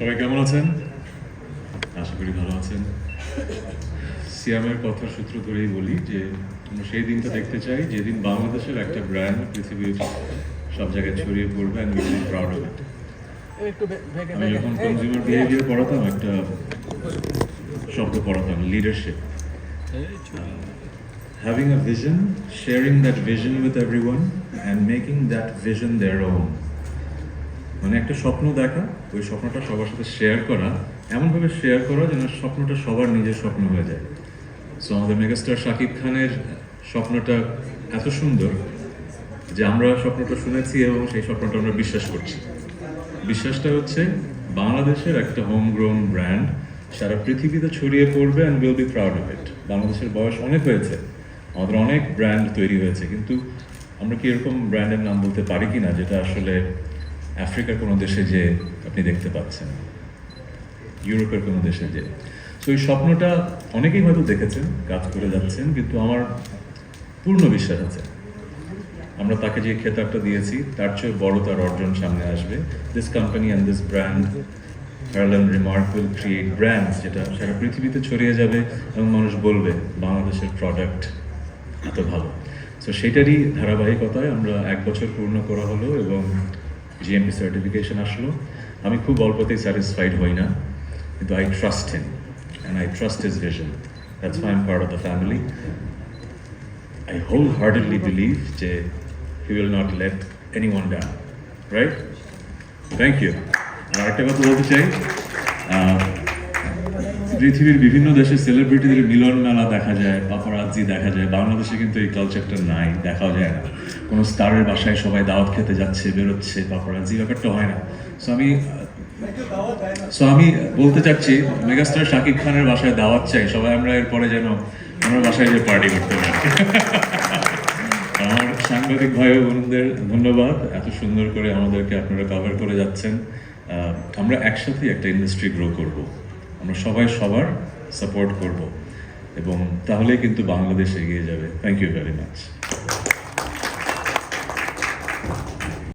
সবাই কেমন আছেন? আশা করি ভালো আছেন। সিয়ামের কথা সূত্র ধরেই বলি যে আমরা সেই দিনটা দেখতে চাই যেদিন বাংলাদেশের একটা ব্র্যান্ড পৃথিবীর সব জায়গায় ছড়িয়ে পড়বে and will be proud of it আমি যখন কনজিউমার বিহেভিয়ার পড়াতাম একটা শব্দ পড়াতাম leadership having a vision, sharing that vision with everyone, and making that vision their own. মানে একটা স্বপ্ন দেখা, ওই স্বপ্নটা সবার সাথে শেয়ার করা, এমনভাবে শেয়ার করা যেন স্বপ্নটা সবার নিজের স্বপ্ন হয়ে যায়। সো আমাদের মেগাস্টার শাকিব খানের স্বপ্নটা এত সুন্দর যে আমরা স্বপ্নটা শুনেছি এবং সেই স্বপ্নটা আমরা বিশ্বাস করছি। বিশ্বাসটা হচ্ছে বাংলাদেশের একটা হোম গ্রোন ব্র্যান্ড সারা পৃথিবীতে ছড়িয়ে পড়বে and will be proud of it বাংলাদেশের বয়স অনেক হয়েছে, আমাদের অনেক ব্র্যান্ড তৈরি হয়েছে, কিন্তু আমরা কি এরকম ব্র্যান্ডের নাম বলতে পারি কি না যেটা আসলে আফ্রিকার কোনো দেশে যে আপনি দেখতে পাচ্ছেন, ইউরোপের কোনো দেশে যে। তো এই স্বপ্নটা অনেকেই হয়তো দেখেছেন, কাজ করে যাচ্ছেন, কিন্তু আমার পূর্ণ বিশ্বাস আছে। আমরা তাকে যে খেতাবটা দিয়েছি, তার চেয়ে বড় তার অর্জন সামনে আসবে। This company and this brand Herlan remark will create brands যেটা সারা পৃথিবীতে ছড়িয়ে যাবে এবং মানুষ বলবে, বাংলাদেশের প্রোডাক্ট এত ভালো। সো সেটারই ধারাবাহিকতায় আমরা এক বছর পূর্ণ করা হলো এবং জিএমপি সার্টিফিকেশন আসলো আমি খুব অল্পতেই স্যাটিসফাইড হই না, কিন্তু I trust him and I trust his vision that's my am part of the family I wholeheartedly believe যে he will not anyone done Right? Thank you. আর একটা কথা বলতে চাই পৃথিবীর বিভিন্ন দেশে সেলিব্রিটিদের মিলন মেলা দেখা যায় পাপারাজ্জি দেখা যায়, বাংলাদেশে কিন্তু এই কালচারটা নাই, দেখাও যায় না। কোনো স্টারের বাসায় সবাই দাওয়াত খেতে যাচ্ছে, বেরোচ্ছে পাপারাজ্জি ব্যাপারটা হয় না। সো আমি সো আমি বলতে চাচ্ছি মেগাস্টার শাকিব খানের বাসায় দাওয়াত চাই, সবাই আমরা এরপরে যেন আমার বাসায় যে পার্টি করতে পারি। আমার সাংবাদিক ভাই বোনদের ধন্যবাদ, এত সুন্দর করে আমাদেরকে আপনারা কভার করে যাচ্ছেন। আমরা একসাথেই একটা ইন্ডাস্ট্রি গ্রো করব। আমরা সবাই সবার সাপোর্ট করব। এবং তাহলে কিন্তু বাংলাদেশ এগিয়ে যাবে। Thank you very much